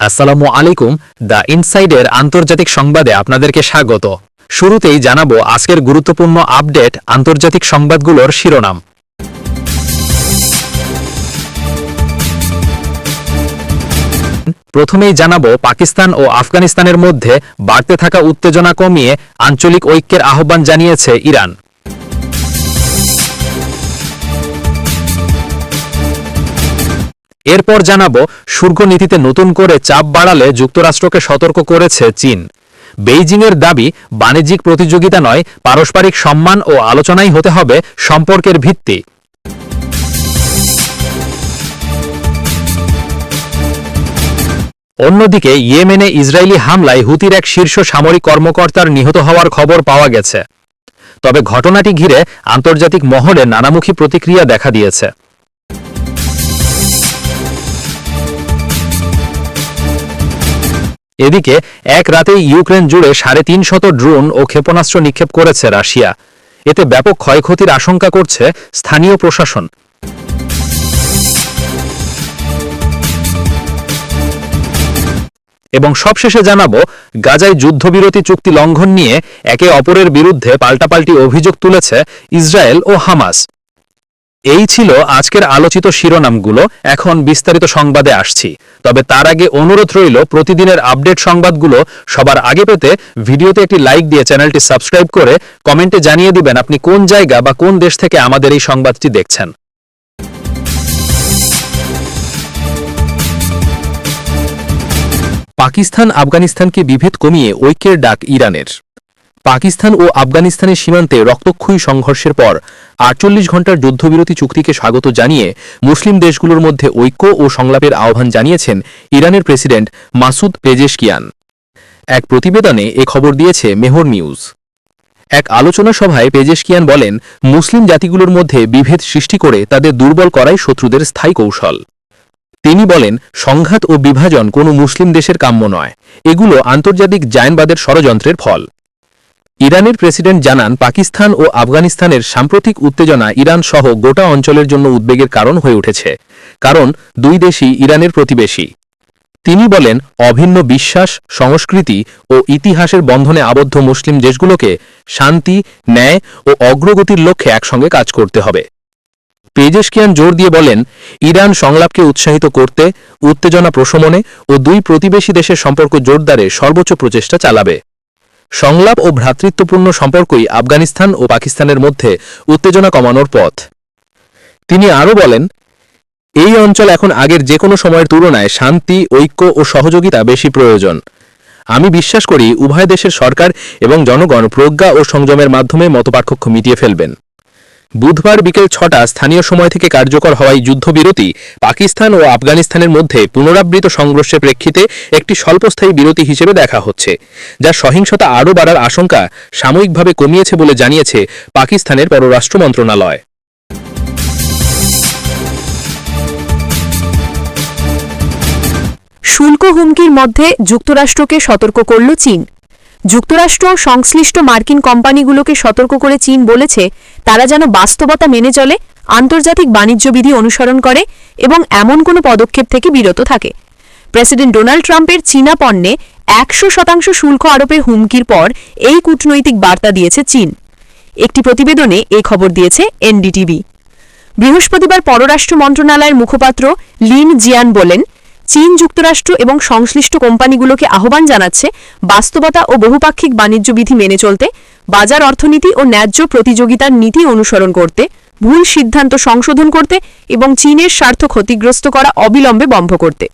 আসসালামু আলাইকুম, দ্য ইনসাইডের আন্তর্জাতিক সংবাদে আপনাদেরকে স্বাগত। শুরুতেই জানাব আজকের গুরুত্বপূর্ণ আপডেট আন্তর্জাতিক সংবাদগুলোর শিরোনাম। প্রথমেই জানাব পাকিস্তান ও আফগানিস্তানের মধ্যে বাড়তে থাকা উত্তেজনা কমিয়ে আঞ্চলিক ঐক্যের আহ্বান জানিয়েছে ইরান। এরপর জানাব শুল্ক নীতিতে নতুন করে চাপ বাড়ালে যুক্তরাষ্ট্রকে সতর্ক করেছে চীন। বেইজিংয়ের দাবি, বাণিজ্যিক প্রতিযোগিতা নয়, পারস্পরিক সম্মান ও আলোচনাই হতে হবে সম্পর্কের ভিত্তি। অন্যদিকে, ইয়েমেনে ইসরায়েলি হামলায় হুতির এক শীর্ষ সামরিক কর্মকর্তার নিহত হওয়ার খবর পাওয়া গেছে। তবে ঘটনাটি ঘিরে আন্তর্জাতিক মহলে নানামুখী প্রতিক্রিয়া দেখা দিয়েছে। এদিকে, এক রাতেই ইউক্রেন জুড়ে সাড়ে তিন শত ড্রোন ও ক্ষেপণাস্ত্র নিক্ষেপ করেছে রাশিয়া। এতে ব্যাপক ক্ষয়ক্ষতির আশঙ্কা করছে স্থানীয় প্রশাসন। এবং সবশেষে জানাব, গাজায় যুদ্ধবিরতি চুক্তি লঙ্ঘন নিয়ে একে অপরের বিরুদ্ধে পাল্টাপাল্টি অভিযোগ তুলেছে ইসরায়েল ও হামাস। এই ছিল আজকের আলোচিত শিরোনামগুলো। এখন বিস্তারিত সংবাদে আসছি। তবে তার আগে অনুরোধ রইল, প্রতিদিনের আপডেট সংবাদগুলো সবার আগে পেতে ভিডিওতে একটি লাইক দিয়ে চ্যানেলটি সাবস্ক্রাইব করে কমেন্টে জানিয়ে দিবেন আপনি কোন জায়গা বা কোন দেশ থেকে আমাদের এই সংবাদটি দেখছেন। পাকিস্তান আফগানিস্তানকে বিভেদ কমিয়ে ঐক্যের ডাক ইরানের। পাকিস্তান ও আফগানিস্তানের সীমান্তে রক্তক্ষয়ী সংঘর্ষের পর আটচল্লিশ ঘণ্টার যুদ্ধবিরতি চুক্তিকে স্বাগত জানিয়ে মুসলিম দেশগুলোর মধ্যে ঐক্য ও সংলাপের আহ্বান জানিয়েছেন ইরানের প্রেসিডেন্ট মাসুদ পেজেশকিয়ান। এক প্রতিবেদনে এ খবর দিয়েছে মেহর নিউজ। এক আলোচনা সভায় পেজেশকিয়ান বলেন, মুসলিম জাতিগুলোর মধ্যে বিভেদ সৃষ্টি করে তাদের দুর্বল করাই শত্রুদের স্থায়ী কৌশল। তিনি বলেন, সংঘাত ও বিভাজন কোনো মুসলিম দেশের কাম্য নয়। এগুলো আন্তর্জাতিক জায়নবাদের ষড়যন্ত্রের ফল। ইরানের প্রেসিডেন্ট জানান, পাকিস্তান ও আফগানিস্তানের সাম্প্রতিক উত্তেজনা ইরান সহ গোটা অঞ্চলের জন্য উদ্বেগের কারণ হয়ে উঠেছে, কারণ দুই দেশই ইরানের প্রতিবেশী। তিনি বলেন, অভিন্ন বিশ্বাস, সংস্কৃতি ও ইতিহাসের বন্ধনে আবদ্ধ মুসলিম দেশগুলোকে শান্তি, ন্যায় ও অগ্রগতির লক্ষ্যে একসঙ্গে কাজ করতে হবে। পেজেশকিয়ান জোর দিয়ে বলেন, ইরান সংলাপকে উৎসাহিত করতে, উত্তেজনা প্রশমনে ও দুই প্রতিবেশী দেশের সম্পর্ক জোরদারে সর্বোচ্চ প্রচেষ্টা চালাবে। সংলাপ ও ভ্রাতৃত্বপূর্ণ সম্পর্কই আফগানিস্তান ও পাকিস্তানের মধ্যে উত্তেজনা কমানোর পথ। তিনি আরও বলেন, এই অঞ্চল এখন আগের যে কোনো সময়ের তুলনায় শান্তি, ঐক্য ও সহযোগিতা বেশি প্রয়োজন। আমি বিশ্বাস করি উভয় দেশের সরকার এবং জনগণ প্রজ্ঞা ও সংযমের মাধ্যমে মতপার্থক্য মিটিয়ে ফেলবেন। বুধবার বিকেল ছটা স্থানীয় সময় থেকে কার্যকর হওয়ায় যুদ্ধবিরতি পাকিস্তান ও আফগানিস্তানের মধ্যে পুনরাবৃত সংঘর্ষের প্রেক্ষিতে একটি স্বল্পস্থায়ী বিরতি হিসেবে দেখা হচ্ছে, যা সহিংসতা আরও বাড়ার আশঙ্কা সাময়িকভাবে কমিয়েছে বলে জানিয়েছে পাকিস্তানের পররাষ্ট্র মন্ত্রণালয়। শুল্ক হুমকির মধ্যে যুক্তরাষ্ট্রকে সতর্ক করল চীন। যুক্তরাষ্ট্র সংশ্লিষ্ট মার্কিন কোম্পানিগুলোকে সতর্ক করে চীন বলেছে, তারা যেন বাস্তবতা মেনে চলে, আন্তর্জাতিক বাণিজ্য বিধি অনুসরণ করে এবং এমন কোনো পদক্ষেপ থেকে বিরত থাকে। প্রেসিডেন্ট ডোনাল্ড ট্রাম্পের চীনা পণ্যে একশো শতাংশ শুল্ক আরোপের হুমকির পর এই কূটনৈতিক বার্তা দিয়েছে চীন। একটি প্রতিবেদনে এই খবর দিয়েছে এনডিটিভি। বৃহস্পতিবার পররাষ্ট্র মন্ত্রণালয়ের মুখপাত্র লিন জিয়ান বলেন চীন যুক্তরাষ্ট্র এবং সংশ্লিষ্ট কোম্পানিগুলোকে আহ্বান জানাচ্ছে বাস্তবতা ও বহুপাক্ষিক বাণিজ্য বিধি মেনে চলতে, বাজার অর্থনীতি ও ন্যায্য প্রতিযোগিতার নীতি অনুসরণ করতে, ভুল সিদ্ধান্ত সংশোধন করতে এবং চীনের স্বার্থ ক্ষতিগ্রস্ত করা অবিলম্বে বন্ধ করতে।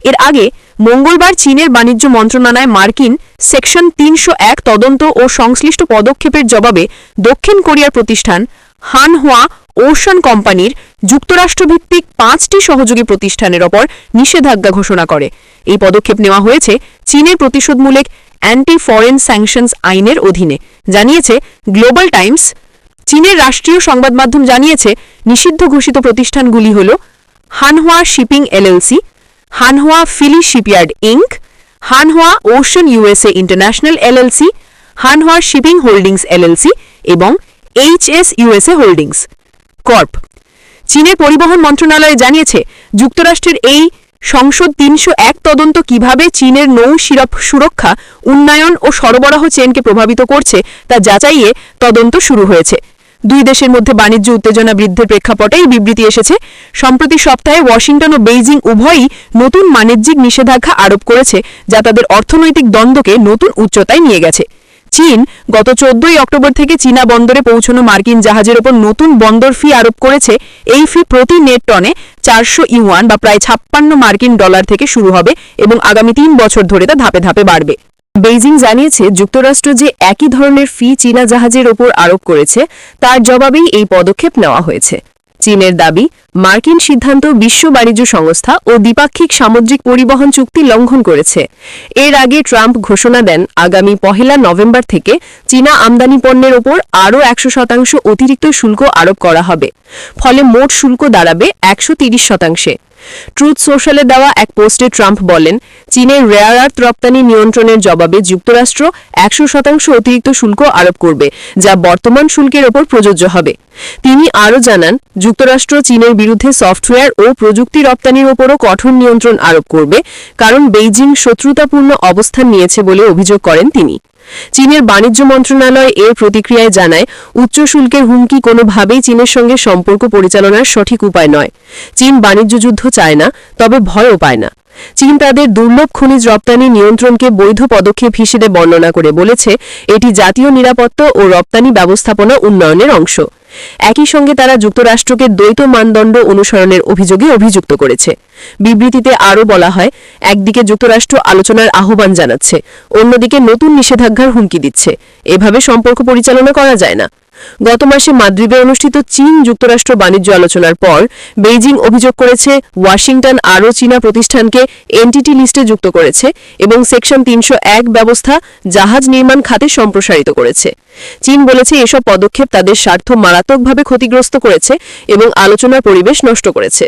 এর আগে মঙ্গলবার চীনের বাণিজ্য মন্ত্রণালয় মার্কিন সেকশন তিনশো এক তদন্ত ও সংশ্লিষ্ট পদক্ষেপের জবাবে দক্ষিণ কোরিয়ার প্রতিষ্ঠান হানহোয়া ওশান কোম্পানির যুক্তরাষ্ট্রভিত্তিক পাঁচটি সহযোগী প্রতিষ্ঠানের ওপর নিষেধাজ্ঞা ঘোষণা করে। এই পদক্ষেপ নেওয়া হয়েছে চীনের প্রতিশোধমূলক অ্যান্টি ফরেন স্যাংশনস আইনের অধীনে। জানিয়েছে গ্লোবাল টাইমস, চীনের রাষ্ট্রীয় সংবাদ মাধ্যম জানিয়েছে, নিষিদ্ধ ঘোষিত প্রতিষ্ঠানগুলি হল Hanwha Shipping LLC, Hanwha Philly Shipyard Inc Hanwha Ocean USA International LLC, Hanwha Shipping Holdings LLC এবং এইচএস ইউএসএ হোল্ডিংস। কর্প চীনের পরিবহন মন্ত্রণালয় জানিয়েছে, যুক্তরাষ্ট্রের এই সংসদ তিনশো এক তদন্ত কীভাবে চীনের নৌ শিরপ- সুরক্ষা, উন্নয়ন ও সরবরাহ চেনকে প্রভাবিত করছে তা যাচাইয়ে তদন্ত শুরু হয়েছে। দুই দেশের মধ্যে বাণিজ্য উত্তেজনা বৃদ্ধির প্রেক্ষাপটে এই বিবৃতি এসেছে। সম্প্রতি সপ্তাহে ওয়াশিংটন ও বেইজিং উভয়ই নতুন বাণিজ্যিক নিষেধাজ্ঞা আরোপ করেছে, যা তাদের অর্থনৈতিক দ্বন্দ্বকে নতুন উচ্চতায় নিয়ে গেছে। চীন গত চোদ্দই অক্টোবর থেকে চীনা বন্দরে পৌঁছানো মার্কিন জাহাজের ওপর নতুন বন্দর ফি আরোপ করেছে। এই ফি প্রতি নেট টনে চারশো ইউয়ান বা প্রায় ছাপ্পান্ন মার্কিন ডলার থেকে শুরু হবে এবং আগামী তিন বছর ধরে তা ধাপে ধাপে বাড়বে। বেইজিং জানিয়েছে, যুক্তরাষ্ট্র যে একই ধরনের ফি চীনা জাহাজের ওপর আরোপ করেছে, তার জবাবেই এই পদক্ষেপ নেওয়া হয়েছে। চীনের দাবি, মার্কিন সিদ্ধান্ত বিশ্ব বাণিজ্য সংস্থা ও দ্বিপাক্ষিক সামুদ্রিক পরিবহন চুক্তি লঙ্ঘন করেছে। এর আগে ট্রাম্প ঘোষণা দেন, আগামী পহেলা নভেম্বর থেকে চীনা আমদানি পণ্যের ওপর আরও একশো শতাংশ অতিরিক্ত শুল্ক আরোপ করা হবে। ফলে মোট শুল্ক দাঁড়াবে একশো শতাংশে। ট্রুথ সোশ্যালে দেওয়া এক পোস্টে ট্রাম্প বলেন, চীনের রেয়ার আর্থ রপ্তানি নিয়ন্ত্রণের জবাবে যুক্তরাষ্ট্র একশো শতাংশ অতিরিক্ত শুল্ক আরোপ করবে, যা বর্তমান শুল্কের ওপর প্রযোজ্য হবে। তিনি আরও জানান, যুক্তরাষ্ট্র চীনের বিরুদ্ধে সফটওয়্যার ও প্রযুক্তি রপ্তানির ওপরও কঠোর নিয়ন্ত্রণ আরোপ করবে, কারণ বেইজিং শত্রুতাপূর্ণ অবস্থান নিয়েছে বলে অভিযোগ করেন তিনি। চীনের বাণিজ্য মন্ত্রণালয় এর প্রতিক্রিয়ায় জানায়, উচ্চ শুল্কের হুমকি কোনোভাবেই চীনের সঙ্গে সম্পর্ক পরিচালনার সঠিক উপায় নয়। চীন বাণিজ্য যুদ্ধ চায় না, তবে ভয়ও পায় না। চীন তাদের দুর্লভ খনিজ রপ্তানি নিয়ন্ত্রণকে বৈধ পদক্ষেপ হিসেবে বর্ণনা করে বলেছে, এটি জাতীয় নিরাপত্তা ও রপ্তানি ব্যবস্থাপনা উন্নয়নের অংশ। একই সঙ্গে তারা যুক্তরাষ্ট্রকে দ্বৈত মানদণ্ড অনুসরণের অভিযোগে অভিযুক্ত করেছে। বিবৃতিতে আরও বলা হয়, একদিকে যুক্তরাষ্ট্র আলোচনার আহ্বান জানাচ্ছে, অন্যদিকে নতুন নিষেধাজ্ঞার হুমকি দিচ্ছে। এভাবে সম্পর্ক পরিচালনা করা যায় না। গত মাসে মাদ্রিদে অনুষ্ঠিত চীন যুক্তরাষ্ট্র বাণিজ্য আলোচনার পর বেইজিং অভিযোগ করেছে ওয়াশিংটন আরও চীনা প্রতিষ্ঠানকে এনটিটি লিস্টে যুক্ত করেছে এবং সেকশন তিনশো এক ব্যবস্থা জাহাজ নির্মাণ খাতে সম্প্রসারিত করেছে। চীন বলেছে এসব পদক্ষেপ তাদের স্বার্থ মারাত্মকভাবে ক্ষতিগ্রস্ত করেছে এবং আলোচনার পরিবেশ নষ্ট করেছে।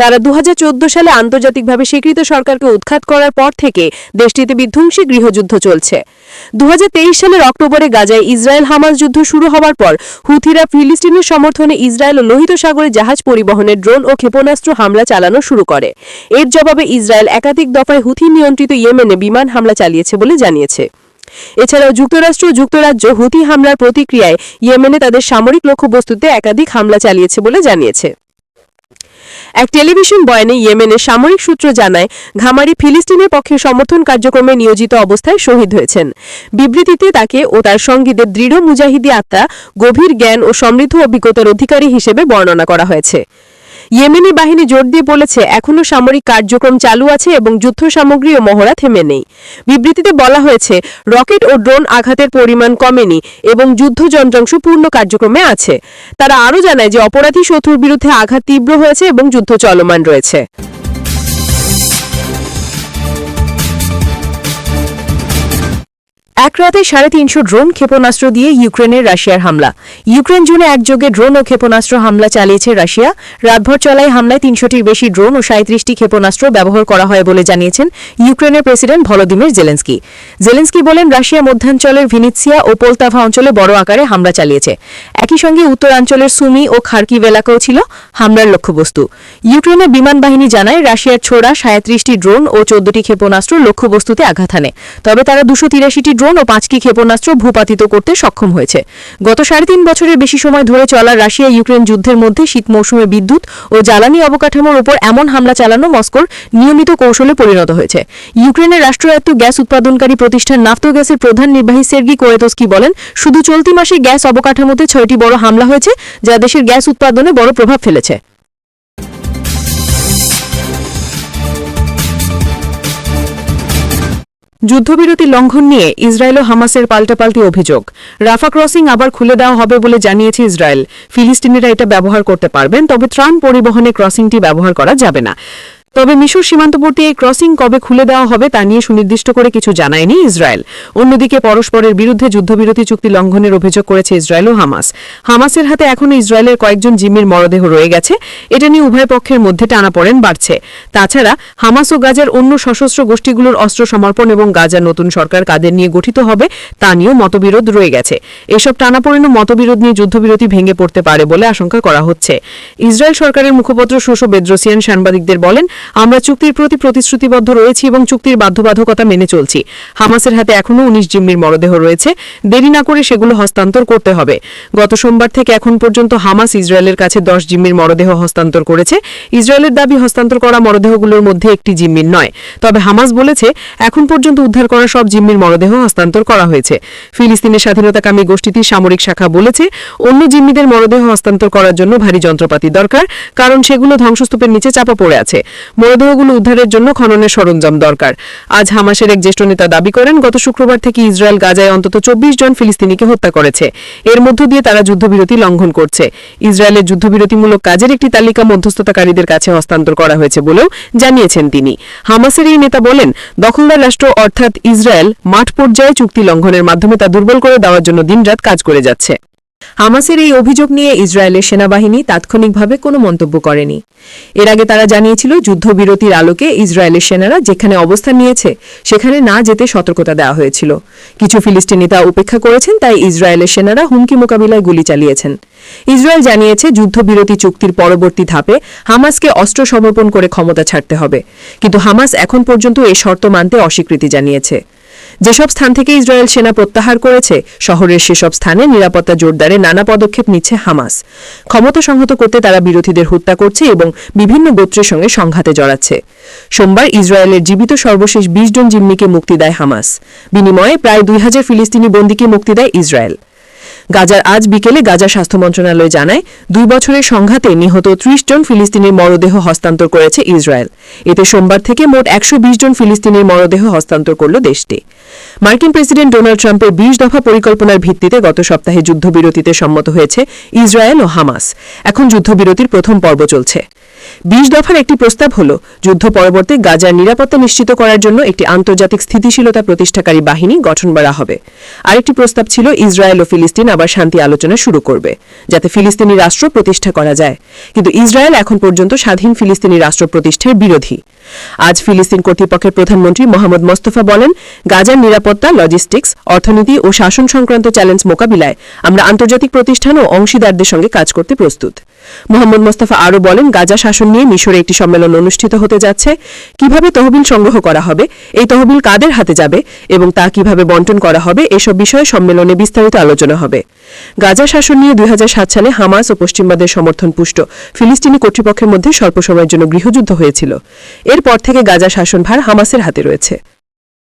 তারা দু হাজার চোদ্দ সালে আন্তর্জাতিকভাবে স্বীকৃত সরকারকে উৎখাত করার পর থেকে দেশটিতে বিধ্বংসী গৃহযুদ্ধ চলছে। দু হাজার তেইশ সালের অক্টোবরে গাজায় ইসরায়েল হামাস যুদ্ধ শুরু হওয়ার পর হুথিরা ফিলিস্তিনের সমর্থনে ইসরায়েল ও লোহিত সাগরে জাহাজ পরিবহনে ড্রোন ও ক্ষেপণাস্ত্র হামলা চালানো শুরু করে। এর জবাবে ইসরায়েল একাধিক দফায় হুথি নিয়ন্ত্রিত ইয়েমেনে বিমান হামলা চালিয়েছে বলে জানিয়েছে। এছাড়াও যুক্তরাষ্ট্র যুক্তরাজ্য হুথি হামলার প্রতিক্রিয়ায় ইয়েমেনে তাদের সামরিক লক্ষ্যবস্তুতে একাধিক হামলা চালিয়েছে বলে জানিয়েছে। এক টেলিভিশন বয়ানে ইয়েমেনের সামরিক সূত্র জানায়, ঘামারি ফিলিস্তিনের পক্ষে সমর্থন কার্যক্রমে নিয়োজিত অবস্থায় শহীদ হয়েছেন। বিবৃতিতে তাকে ও তার সঙ্গীদের দৃঢ় মুজাহিদি আত্মা, গভীর জ্ঞান ও সমৃদ্ধ অভিজ্ঞতার অধিকারী হিসেবে বর্ণনা করা হয়েছে। ইয়েমেনি বাহিনী জোর দিয়ে বলেছে এখনও সামরিক কার্যক্রম চালু আছে এবং যুদ্ধ সামগ্রী ও মহড়া থেমে নেই। বিবৃতিতে বলা হয়েছে, রকেট ও ড্রোন আঘাতের পরিমাণ কমেনি এবং যুদ্ধ যন্ত্রাংশ পূর্ণ কার্যক্রমে আছে। তারা আরও জানায় যে, অপরাধী শত্রুর বিরুদ্ধে আঘাত তীব্র হয়েছে এবং যুদ্ধ চলমান রয়েছে। এক রাতে সাড়ে তিনশো ড্রোন ক্ষেপণাস্ত্র দিয়ে ইউক্রেনের রাশিয়ার হামলা। ইউক্রেন জুনে একযোগে ড্রোন ও ক্ষেপণাস্ত্র হামলা চালিয়েছে রাশিয়া। রাতভর চলায় হামলায় তিনশোটির বেশি ড্রোন ও সাঁত্রিশটি ক্ষেপণাস্ত্র ব্যবহার করা হয় বলে জানিয়েছেন ইউক্রেনের প্রেসিডেন্ট ভলোদিমির জেলেন্সকি। জেলেন্সকি বলেন, রাশিয়া মধ্যাঞ্চলের ভিনিৎসিয়া ও পোলতাভা অঞ্চলে বড় আকারে হামলা চালিয়েছে। একই সঙ্গে উত্তরাঞ্চলের সুমি ও খার্কিভ এলাকাও ছিল হামলার লক্ষ্যবস্তু। ইউক্রেনের বিমান বাহিনী জানায়, রাশিয়ার ছোড়া সাঁত্রিশটি ড্রোন ও চোদ্দটি ক্ষেপণাস্ত্র লক্ষ্যবস্তুতে আঘাত হানে। তবে তারা দুশো তিরাশিটি ড্রোন ও পাঁচটি ক্ষেপণাস্ত্র ভূপাতিত করতে সক্ষম হয়েছে। গত সাড়ে তিন বছরের বেশি সময় ধরে চলা রাশিয়া ইউক্রেন যুদ্ধের মধ্যে শীত মৌসুমে বিদ্যুৎ ও জ্বালানি অবকাঠামোর উপর এমন হামলা চালানো মস্কোর নিয়মিত কৌশলে পরিণত হয়েছে। ইউক্রেনের রাষ্ট্রায়ত্ত গ্যাস উৎপাদনকারী প্রতিষ্ঠান নাফতো গ্যাসের প্রধান নির্বাহী সের্গি কোয়েতস্কি বলেন, শুধু চলতি মাসে গ্যাস অবকাঠামোতে ছয়টি বড় হামলা হয়েছে, যা দেশের গ্যাস উৎপাদনে বড় প্রভাব ফেলেছে। যুদ্ধবিরতি লঙ্ঘন নিয়ে ইসরায়েল ও হামাসের পাল্টাপাল্টি অভিযোগ। রাফা ক্রসিং আবার খুলে দেওয়া হবে বলে জানিয়েছে ইসরায়েল। ফিলিস্তিনিরা এটা ব্যবহার করতে পারবেন, তবে ত্রাণ পরিবহনে ক্রসিংটি ব্যবহার করা যাবে না। তবে মিশর সীমান্তবর্তী এই ক্রসিং কবে খুলে দেওয়া হবে তা নিয়ে সুনির্দিষ্ট করে কিছু জানায়নি ইসরায়েল। অন্যদিকে পরস্পরের বিরুদ্ধে যুদ্ধবিরতি চুক্তি লঙ্ঘনের অভিযোগ করেছে ইসরায়েল ও হামাস। হামাসের হাতে এখনও ইসরায়েলের কয়েকজন জিম্মির মরদেহ রয়ে গেছে। এটা নিয়ে উভয় পক্ষের মধ্যে টানাপড়েন বাড়ছে। তাছাড়া হামাস ও গাজার অন্য সশস্ত্র গোষ্ঠীগুলোর অস্ত্র সমর্পণ এবং গাজার নতুন সরকার কাদের নিয়ে গঠিত হবে তা নিয়েও মতবিরোধ রয়ে গেছে। এসব টানাপোড়েন ও মতবিরোধ নিয়ে যুদ্ধবিরতি ভেঙে পড়তে পারে বলে আশঙ্কা করা হচ্ছে। ইসরায়েল সরকারের মুখপত্র শোষো বেদ্রোসিয়ান সাংবাদিকদের বলেন আমরা চুক্তির প্রতি প্রতিশ্রুতিবদ্ধ রয়েছি এবং চুক্তির বাধ্যবাধকতা মেনে চলছি। হামাসের হাতে এখনও উনিশ জিম্মির মরদেহ রয়েছে। দেরি না করে সেগুলো হস্তান্তর করতে হবে। গত সোমবার থেকে এখন পর্যন্ত হামাস ইসরায়েলের কাছে দশ জিম্মির মরদেহ হস্তান্তর করেছে। ইসরায়েলের দাবি, হস্তান্তর করা মরদেহগুলোর মধ্যে একটি জিম্মির নয়। তবে হামাস বলেছে, এখন পর্যন্ত উদ্ধার করা সব জিম্মির মরদেহ হস্তান্তর করা হয়েছে। ফিলিস্তিনের স্বাধীনতাকামী গোষ্ঠীটির সামরিক শাখা বলেছে, অন্য জিম্মিদের মরদেহ হস্তান্তর করার জন্য ভারী যন্ত্রপাতি দরকার, কারণ সেগুলো ধ্বংসস্তূপের নিচে চাপা পড়ে আছে। মরদেহগুলো উদ্ধারের জন্য খননের সরঞ্জাম দরকার। আজ হামাসের এক জ্যেষ্ঠ নেতা দাবি করেন, গত শুক্রবার থেকে ইসরায়েল গাজায় অন্তত চব্বিশ জন ফিলিস্তিনিকে হত্যা করেছে। এর মধ্য দিয়ে তারা যুদ্ধবিরতি লঙ্ঘন করছে। ইসরায়েলের যুদ্ধবিরতিমূলক কাজের একটি তালিকা মধ্যস্থতাকারীদের কাছে হস্তান্তর করা হয়েছে বলেও জানিয়েছেন তিনি। হামাসের এই নেতা বলেন, দখলদার রাষ্ট্র অর্থাৎ ইসরায়েল মাঠ পর্যায়ে চুক্তি লঙ্ঘনের মাধ্যমে তা দুর্বল করে দেওয়ার জন্য দিনরাত কাজ করে যাচ্ছে। হামাসের এই অভিযোগ নিয়ে ইসরায়েলের সেনাবাহিনী তাৎক্ষণিকভাবে কোনো মন্তব্য করেনি। এর আগে তারা জানিয়েছিল, যুদ্ধবিরতির আলোকে ইসরায়েলের সেনারা যেখানে অবস্থান নিয়েছে, সেখানে না যেতে সতর্কতা দেওয়া হয়েছিল। কিছু ফিলিস্তিনি তা উপেক্ষা করেছেন, তাই ইসরায়েলের সেনারা হুমকি মোকাবিলায় গুলি চালিয়েছেন। ইসরায়েল জানিয়েছে, যুদ্ধবিরতি চুক্তির পরবর্তী ধাপে হামাসকে অস্ত্র সমর্পণ করে ক্ষমতা ছাড়তে হবে। কিন্তু হামাস এখন পর্যন্ত এই শর্ত মানতে অস্বীকৃতি জানিয়েছে। যেসব স্থান থেকে ইসরায়েল সেনা প্রত্যাহার করেছে, শহরের সেসব স্থানে নিরাপত্তা জোরদারে নানা পদক্ষেপ নিচ্ছে হামাস। ক্ষমতা সংহত করতে তারা বিরোধীদের হত্যা করছে এবং বিভিন্ন গোত্রের সঙ্গে সংঘাতে জড়াচ্ছে। সোমবার ইসরায়েলের জীবিত সর্বশেষ বিশ জন জিম্মিকে মুক্তি দেয় হামাস। বিনিময়ে প্রায় দুই হাজার ফিলিস্তিনি বন্দীকে মুক্তি দেয় ইসরায়েল। গাজার আজ বিকেলে গাজা স্বাস্থ্য মন্ত্রণালয় জানায়, দুই বছরের সংঘাতে নিহত ত্রিশ জন ফিলিস্তিনির মরদেহ হস্তান্তর করেছে ইসরায়েল। এতে সোমবার থেকে মোট একশো বিশ জন ফিলিস্তিনির মরদেহ হস্তান্তর করল দেশটি। মার্কিন প্রেসিডেন্ট ডোনাল্ড ট্রাম্পের বিশ দফা পরিকল্পনার ভিত্তিতে গত সপ্তাহে যুদ্ধবিরতিতে সম্মত হয়েছে ইসরায়েল ও হামাস। এখন যুদ্ধবিরতির প্রথম পর্ব চলছে। বিশ দফার একটি প্রস্তাব হল, যুদ্ধ পরবর্তী গাজার নিরাপত্তা নিশ্চিত করার জন্য একটি আন্তর্জাতিক স্থিতিশীলতা প্রতিষ্ঠাকারী বাহিনী গঠন করা হবে। আরেকটি প্রস্তাব ছিল, ইসরায়েল ও ফিলিস্তিন আবার শান্তি আলোচনা শুরু করবে, যাতে ফিলিস্তিনি রাষ্ট্র প্রতিষ্ঠা করা যায়। কিন্তু ইসরায়েল এখন পর্যন্ত স্বাধীন ফিলিস্তিনি রাষ্ট্র প্রতিষ্ঠার বিরোধী। আজ ফিলিস্তিন কর্তৃপক্ষের প্রধানমন্ত্রী মোহাম্মদ মোস্তফা বলেন, গাজার নিরাপত্তা, লজিস্টিক্স, অর্থনীতি ও শাসন সংক্রান্ত চ্যালেঞ্জ মোকাবিলায় আমরা আন্তর্জাতিক প্রতিষ্ঠান ও অংশীদারদের সঙ্গে কাজ করতে প্রস্তুত। মোহাম্মদ মোস্তফা আরও বলেন, গাজা শাসন নিয়ে মিশরে একটি সম্মেলন অনুষ্ঠিত হতে যাচ্ছে। কীভাবে তহবিল সংগ্রহ করা হবে? এই তহবিল কাদের হাতে যাবে? এবং তা কীভাবে বন্টন করা হবে? এসব বিষয়ে সম্মেলনে বিস্তারিত আলোচনা হবে। গাজা শাসন নিয়ে দুই হাজার সাত সালে হামাস ও পশ্চিমবাদের সমর্থন পুষ্ট। ফিলিস্তিনি কর্তৃপক্ষের মধ্যে স্বল্প সময়ের জন্য গৃহযুদ্ধ হয়েছিল। এরপর থেকে গাজা শাসনভার হামাসের হাতে রয়েছে।